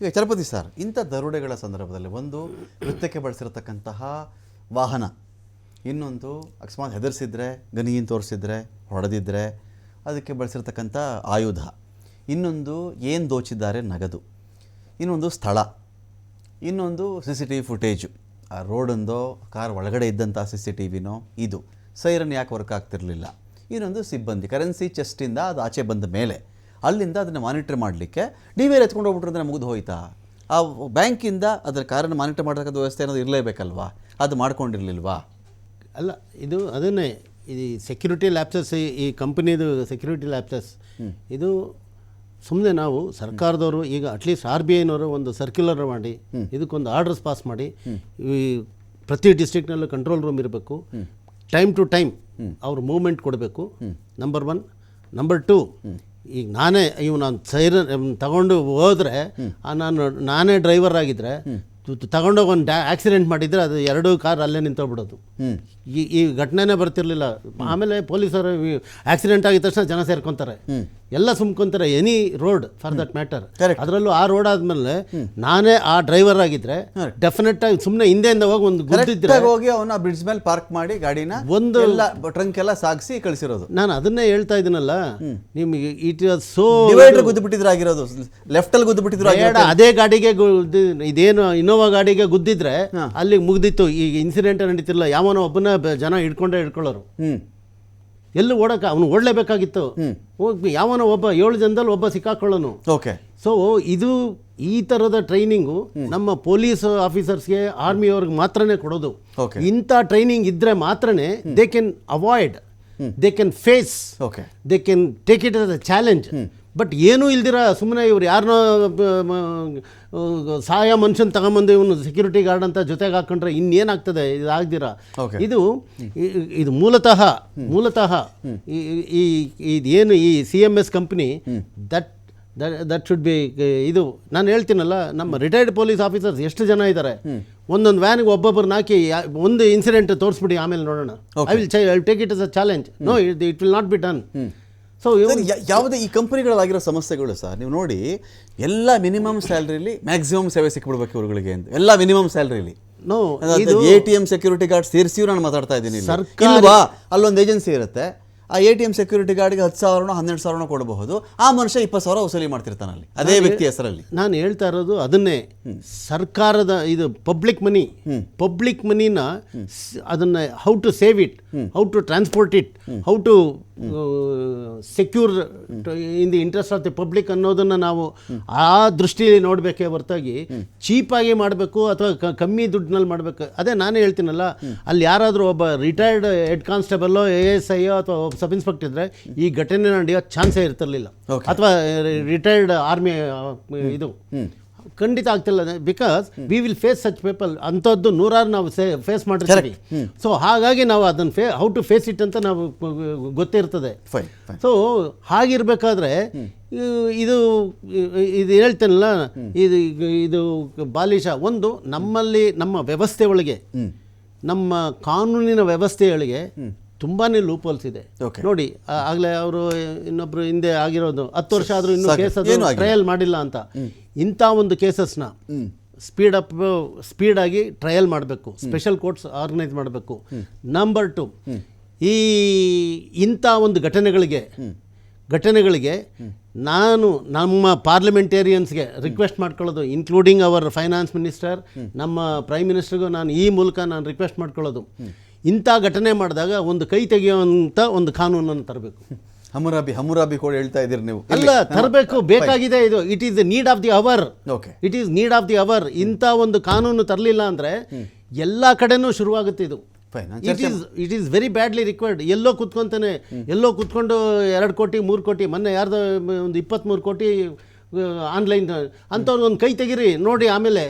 ಈಗ ಚಲಪತಿ ಸರ್, ಇಂಥ ದರೋಡೆಗಳ ಸಂದರ್ಭದಲ್ಲಿ ಒಂದು ನೃತ್ಯಕ್ಕೆ ಬಳಸಿರತಕ್ಕಂತಹ ವಾಹನ, ಇನ್ನೊಂದು ಅಕಸ್ಮಾತ್ ಹೆದರಿಸಿದ್ರೆ ಗನಿಗಿನ್ ತೋರಿಸಿದ್ರೆ, ಹೊಡೆದಿದ್ರೆ ಅದಕ್ಕೆ ಬಳಸಿರ್ತಕ್ಕಂಥ ಆಯುಧ, ಇನ್ನೊಂದು ಏನು ದೋಚಿದ್ದಾರೆ ನಗದು, ಇನ್ನೊಂದು ಸ್ಥಳ, ಇನ್ನೊಂದು C C T V footage ಆ ರೋಡೊಂದೋ, ಕಾರ್ ಒಳಗಡೆ ಇದ್ದಂಥ ಸಿ ಸಿ ಟಿ ವಿನೋ, ಇದು. ಸೈರನ್ ಯಾಕೆ ವರ್ಕ್ ಆಗ್ತಿರಲಿಲ್ಲ? ಇನ್ನೊಂದು ಸಿಬ್ಬಂದಿ ಕರೆನ್ಸಿ ಚೆಸ್ಟಿಂದ ಅದು ಆಚೆ ಬಂದ ಮೇಲೆ. ಅಲ್ಲಿಂದ ಅದನ್ನು ಮಾನಿಟರ್ ಮಾಡಲಿಕ್ಕೆ ಡಿ ವಿ ಆರ್ ಎತ್ಕೊಂಡು ಹೋಗ್ಬಿಟ್ರೆ ಮುಗಿದು ಹೋಯ್ತಾ? ಆ ಬ್ಯಾಂಕಿಂದ ಅದರ ಕಾರನ್ನು ಮಾನಿಟರ್ ಮಾಡತಕ್ಕಂಥ ವ್ಯವಸ್ಥೆ ಅನ್ನೋದು ಇರಲೇಬೇಕಲ್ವಾ? ಅದು ಮಾಡ್ಕೊಂಡಿರಲಿಲ್ವಾ? ಅಲ್ಲ ಇದು ಅದನ್ನೇ ಈ ಸೆಕ್ಯೂರಿಟಿ ಲ್ಯಾಪ್ಸಸ್ ಈ ಕಂಪನಿದು ಸೆಕ್ಯೂರಿಟಿ ಲ್ಯಾಪ್ಸಸ್ ಇದು ಸುಮ್ಮನೆ ನಾವು ಸರ್ಕಾರದವರು ಈಗ ಅಟ್ಲೀಸ್ಟ್ ಆರ್ ಬಿ ಐನವರು ಒಂದು ಸರ್ಕ್ಯುಲರ್ ಮಾಡಿ ಇದಕ್ಕೊಂದು ಆರ್ಡರ್ಸ್ ಪಾಸ್ ಮಾಡಿ ಈ ಪ್ರತಿ ಡಿಸ್ಟ್ರಿಕ್ಟ್ನಲ್ಲೂ ಕಂಟ್ರೋಲ್ ರೂಮ್ ಇರಬೇಕು. ಟೈಮ್ ಟು ಟೈಮ್ ಅವ್ರ ಮೂವ್ಮೆಂಟ್ ಕೊಡಬೇಕು. ನಂಬರ್ ಒನ್ ನಂಬರ್ ಟು ಈಗ ನಾನೇ ಇವ್ ನಾನು ಸೈರನ್ ತಗೊಂಡು ಹೋದರೆ ನಾನು ನಾನೇ ಡ್ರೈವರ್ ಆಗಿದ್ರೆ ತಗೊಂಡೋಗಿ ಒಂದು ಡ್ಯಾ ಆಕ್ಸಿಡೆಂಟ್ ಮಾಡಿದರೆ ಅದು ಎರಡೂ ಕಾರ್ ಅಲ್ಲೇ ನಿಂತೋಗ್ಬಿಡೋದು. ಈ ಈ ಘಟನೆನೇ ಬರ್ತಿರ್ಲಿಲ್ಲ. ಆಮೇಲೆ ಪೊಲೀಸರು ಆಕ್ಸಿಡೆಂಟ್ ಆಗಿದ ತಕ್ಷಣ ಜನ ಸೇರ್ಕೊಂತಾರೆ. ಎಲ್ಲ ಸುಮ್ಕೊಂತಾರೆ. Any road for that matter. ಅದರಲ್ಲೂ ಆ ರೋಡ್ ಆದ್ಮೇಲೆ ನಾನೇ ಆ ಡ್ರೈವರ್ ಆಗಿದ್ರೆ ಡೆಫಿನೆಟ್ ಆಗಿ ಸುಮ್ಮನೆ ಹಿಂದೆಯಿಂದ ಹೋಗಿ ಒಂದು ಗುರುತಿದ್ರೆ ಹೋಗಿ ಅವನ ಬ್ರಿಡ್ಜ್ ಮೇಲೆ ಪಾರ್ಕ್ ಮಾಡಿ ಗಾಡಿನ ಒಂದು- ಎಲ್ಲ ಟ್ರಂಕ್ ಎಲ್ಲ ಸಾಗಿಸಿ ಕಳಿಸಿರೋದು. ನಾನು ಅದನ್ನೇ ಹೇಳ್ತಾ ಇದ್ದೀನಲ್ಲ ನಿಮಗೆ ಇಟ್ ವಾಸ್ ಸೋ ಡಿವೈಡರ್ ಗುದ್ದು ಬಿಟ್ಟಿದ್ರು ಆಗಿರೋದು ಲೆಫ್ಟಲ್ಲಿ ಗುದ್ದು ಬಿಟ್ಟಿದ್ರು ಅದೇ ಗಾಡಿಗೆ ಇದೇನು ಇನ್ನೋವಾ ಗಾಡಿಗೆ ಗುದ್ದಿದ್ರೆ ಅಲ್ಲಿ ಮುಗ್ದಿತ್ತು. ಈ ಇನ್ಸಿಡೆಂಟ್ ನಡೀತಿಲ್ಲ ಯಾವನೋ ಒಬ್ಬನ ಜನ ಹಿಡ್ಕೊಂಡೇ ಹಿಡ್ಕೊಳ್ಳೋರು. ಹ್ಞೂ ಎಲ್ಲೂ ಓಡಕ ಅವನು ಓಡಲೇಬೇಕಾಗಿತ್ತು ಯಾವನ ಯಾವನೋ ಒಬ್ಬ ಏಳು ಜನದಲ್ಲಿ ಒಬ್ಬ ಸಿಕ್ಕಾಕೊಳ್ಳೋನು. ಓಕೆ. ಸೊ ಇದು ಈ ತರದ ಟ್ರೈನಿಂಗು ನಮ್ಮ ಪೊಲೀಸ್ ಆಫೀಸರ್ಸ್ಗೆ ಆರ್ಮಿಯವ್ರಿಗೆ ಮಾತ್ರನೇ ಕೊಡೋದು. ಇಂಥ ಟ್ರೈನಿಂಗ್ ಇದ್ರೆ ಮಾತ್ರನೇ they can avoid they can face okay. They can take it as a challenge but ಏನೂ ಇಲ್ದಿರ ಸುಮ್ಮನೆ ಇವ್ರು ಯಾರನ್ನೋ ಸಹಾಯ ಮನುಷ್ಯನ ತಗೊಂಬಂದು ಇವನು ಸೆಕ್ಯೂರಿಟಿ ಗಾರ್ಡ್ ಅಂತ ಜೊತೆಗೆ ಹಾಕೊಂಡ್ರೆ ಇನ್ನೇನಾಗ್ತದೆ? ಇದಾಗ್ದಿರ. ಇದು ಇದು ಮೂಲತಃ ಮೂಲತಃ ಈ ಈ- ಇದೇನು ಈ C M S company that that should be ಇದು. ನಾನು ಹೇಳ್ತೀನಲ್ಲ ನಮ್ಮ ರಿಟೈರ್ಡ್ ಪೊಲೀಸ್ ಆಫೀಸರ್ಸ್ ಎಷ್ಟು ಜನ ಇದ್ದಾರೆ ಒಂದೊಂದು ವ್ಯಾನ್ಗೆ ಒಬ್ಬೊಬ್ಬರನ್ನ ಹಾಕಿ ಒಂದು ಇನ್ಸಿಡೆಂಟ್ ತೋರಿಸ್ಬಿಡಿ ಆಮೇಲೆ ನೋಡೋಣ. I will I take it is a challenge no it it will not be done so ಯಾವುದೇ ಈ ಕಂಪನಿಗಳಾಗಿರೋ ಸಮಸ್ಯೆಗಳು ಸರ್ ನೀವು ನೋಡಿ ಎಲ್ಲ ಮಿನಿಮಮ್ ಸ್ಯಾಲ್ರಿಲಿ ಮ್ಯಾಕ್ಸಿಮಮ್ ಸೇವೆ ಸಿಕ್ಬಿಡ್ಬೇಕು ಇವ್ರುಗಳಿಗೆ ಅಂತ. ಎಲ್ಲ minimum ಸ್ಯಾಲ್ರಿಲಿ. No A T M security guard ಸೇರಿಸಿ ನಾನು ಮಾತಾಡ್ತಾ ಇದ್ದೀನಿ ಅಲ್ಲೊಂದು ಏಜೆನ್ಸಿ ಇರುತ್ತೆ. ಆ ಎ ಟಿ ಎಂ ಸೆಕ್ಯೂರಿಟಿ ಗಾರ್ಡ್ಗೆ ಹತ್ತು ಸಾವಿರನೋ ಹನ್ನೆರಡು ಸಾವಿರನೋ ಕೊಡಬಹುದು. ಆ ಮನುಷ್ಯ ಇಪ್ಪತ್ತು ಸಾವಿರ ವಸೂಲಿ ಮಾಡ್ತಿರ್ತಾನೆ ಅಲ್ಲಿ. ಅದೇ ವ್ಯಕ್ತಿ ಹೆಸರಲ್ಲಿ. ನಾನು ಹೇಳ್ತಾ ಇರೋದು ಅದನ್ನೇ. ಸರ್ಕಾರದ ಇದು ಪಬ್ಲಿಕ್ ಮನಿ ಪಬ್ಲಿಕ್ ಮನಿನ ಅದನ್ನ how to save it how to transport it how to secure in the interest of the public ಅನ್ನೋದನ್ನು ನಾವು ಆ ದೃಷ್ಟಿಯಲ್ಲಿ ನೋಡಬೇಕೇ ಹೊರತಾಗಿ ಚೀಪಾಗಿ ಮಾಡಬೇಕು ಅಥವಾ ಕಮ್ಮಿ ದುಡ್ಡಿನಲ್ಲಿ ಮಾಡಬೇಕು. ಅದೇ ನಾನೇ ಹೇಳ್ತೀನಲ್ಲ ಅಲ್ಲಿ ಯಾರಾದರೂ ಒಬ್ಬ ರಿಟೈರ್ಡ್ ಹೆಡ್ ಕಾನ್ಸ್ಟೇಬಲ್ಲೋ ಎ ಎಸ್ ಐಯೋ ಅಥವಾ ಸಬ್ ಇನ್ಸ್ಪೆಕ್ಟರ್ ಇದ್ದರೆ ಈ ಘಟನೆ ನಡೆಯೋ ಚಾನ್ಸೇ ಇರ್ತಿರ್ಲಿಲ್ಲ. ಅಥವಾ ರಿಟೈರ್ಡ್ ಆರ್ಮಿ ಇದು. ಖಂಡಿತ ಆಗ್ತಿಲ್ಲ because we will face such people ಅಂಥದ್ದು ನೂರಾರು ನಾವು ಫೇಸ್ ಮಾಡಿರ್ತೀವಿ. ಸೊ ಹಾಗಾಗಿ ನಾವು ಅದನ್ನು ಫೇ ಹೌ ಟು ಫೇಸ್ ಇಟ್ ಅಂತ ನಾವು ಗೊತ್ತಿರ್ತದೆ ಸೊ ಹಾಗಿರ್ಬೇಕಾದ್ರೆ ಇದು ಇದು ಹೇಳ್ತೇನಲ್ಲ ಇದು ಇದು ಬಾಲಿಶ. ಒಂದು ನಮ್ಮಲ್ಲಿ ನಮ್ಮ ವ್ಯವಸ್ಥೆ ಒಳಗೆ ನಮ್ಮ ಕಾನೂನಿನ ವ್ಯವಸ್ಥೆಯೊಳಗೆ ತುಂಬಾನೇ ಲೂಪೋಲ್ಸ್ ಇದೆ. ನೋಡಿ ಆಗಲೇ ಅವರು ಇನ್ನೊಬ್ರು ಹಿಂದೆ ಆಗಿರೋದು. ಹತ್ತು ವರ್ಷ ಆದ್ರೂ ಇನ್ನೂ. ಕೇಸ್ ಟ್ರಯಲ್ ಮಾಡಿಲ್ಲ ಅಂತ. ಇಂಥ ಒಂದು ಕೇಸಸ್ನ ಸ್ಪೀಡ್ ಅಪ್ ಸ್ಪೀಡ್ ಆಗಿ ಟ್ರಯಲ್ ಮಾಡಬೇಕು. ಸ್ಪೆಷಲ್ ಕೋರ್ಟ್ಸ್ ಆರ್ಗನೈಸ್ ಮಾಡಬೇಕು. ನಂಬರ್ ಟು ಈ ಇಂಥ ಒಂದು ಘಟನೆಗಳಿಗೆ ಘಟನೆಗಳಿಗೆ ನಾನು ನಮ್ಮ ಪಾರ್ಲಿಮೆಂಟೇರಿಯನ್ಸ್ಗೆ ರಿಕ್ವೆಸ್ಟ್ ಮಾಡ್ಕೊಳ್ಳೋದು ಇನ್ಕ್ಲೂಡಿಂಗ್ ಅವರ್ ಫೈನಾನ್ಸ್ ಮಿನಿಸ್ಟರ್ ನಮ್ಮ ಪ್ರೈಮ್ ಮಿನಿಸ್ಟರ್ಗೂ ನಾನು ಈ ಮೂಲಕ ನಾನು ರಿಕ್ವೆಸ್ಟ್ ಮಾಡ್ಕೊಳ್ಳೋದು. ಇಂಥ ಘಟನೆ ಮಾಡಿದಾಗ ಒಂದು ಕೈ ತೆಗೆಯುವಂಥ ಒಂದು ಕಾನೂನನ್ನು ತರಬೇಕು. ಹಮುರಾಬಿ ಹಮುರಾಬಿ ಕೂಡ ಹೇಳ್ತಾ ಇದ್ದೀರಿ ನೀವು. ಅಲ್ಲ ತರಬೇಕು ಬೇಕಾಗಿದೆ ಇದು. It is the need of the hour okay it is need of the hour ಇಂಥ ಒಂದು ಕಾನೂನು ತರಲಿಲ್ಲ ಅಂದರೆ ಎಲ್ಲ ಕಡೆನೂ ಶುರುವಾಗುತ್ತೆ ಇದು. It is it is very badly required ಎಲ್ಲೋ ಕುತ್ಕೊಂತಾನೆ ಎಲ್ಲೋ ಕುತ್ಕೊಂಡು ಎರಡು ಕೋಟಿ ಮೂರು ಕೋಟಿ ಮೊನ್ನೆ ಯಾರ್ದೋ ಒಂದು ಇಪ್ಪತ್ತ್ಮೂರು ಕೋಟಿ ಆನ್ಲೈನ್ ಅಂಥವ್ರಿಗೆ ಒಂದು ಕೈ ತೆಗೀರಿ ನೋಡಿ ಆಮೇಲೆ